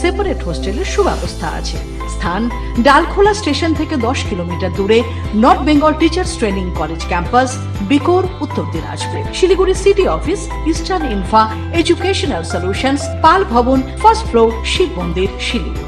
Separate হোস্টেলের সুব্যবস্থা আছে। স্থান ডালখোলা স্টেশন থেকে দশ কিলোমিটার দূরে north Bengal teachers training college campus, বিকোর, Uttar Dinajpur. Siliguri city office, eastern infra educational solutions, Pal Bhavan, first floor, Shiva মন্দির, শিলিগুড়ি।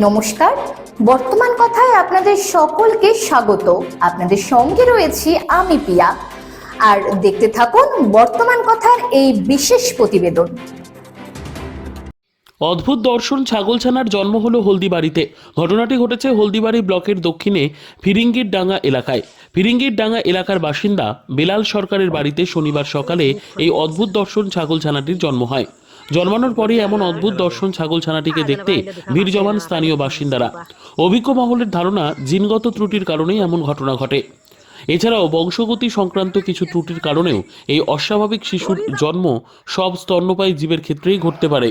নমস্কার। বর্তমান কথায় আপনাদের সকলকে স্বাগত। আপনাদের সঙ্গে রয়েছি আমি পিয়া। আর দেখতে থাকুন বর্তমান কথার এই বিশেষ প্রতিবেদন। অদ্ভুত দর্শন ছাগলছানার জন্ম হলো হলদিবাড়িতে। ঘটনাটি ঘটেছে হলদিবাড়ি ব্লকের দক্ষিণে ফিরিঙ্গির ডাঙ্গা এলাকায়। ফিরিঙ্গির ডাঙ্গা এলাকার বাসিন্দা বেলাল সরকারের বাড়িতে শনিবার সকালে এই অদ্ভুত দর্শন ছাগলছানাটির জন্ম হয়। জন্মানোর পরে এমন অদ্ভুত দর্শন ছাগলছানাটিকে দেখতে ভিড় জমান স্থানীয় বাসিন্দারা। অভিজ্ঞ মহলের ধারণা, জিনগত ত্রুটির কারণেই এমন ঘটনা ঘটে। এছাড়াও বংশগতি সংক্রান্ত কিছু ত্রুটির কারণেও এই অস্বাভাবিক শিশুর জন্ম সব স্তন্যপায়ী জীবের ক্ষেত্রেই ঘটতে পারে।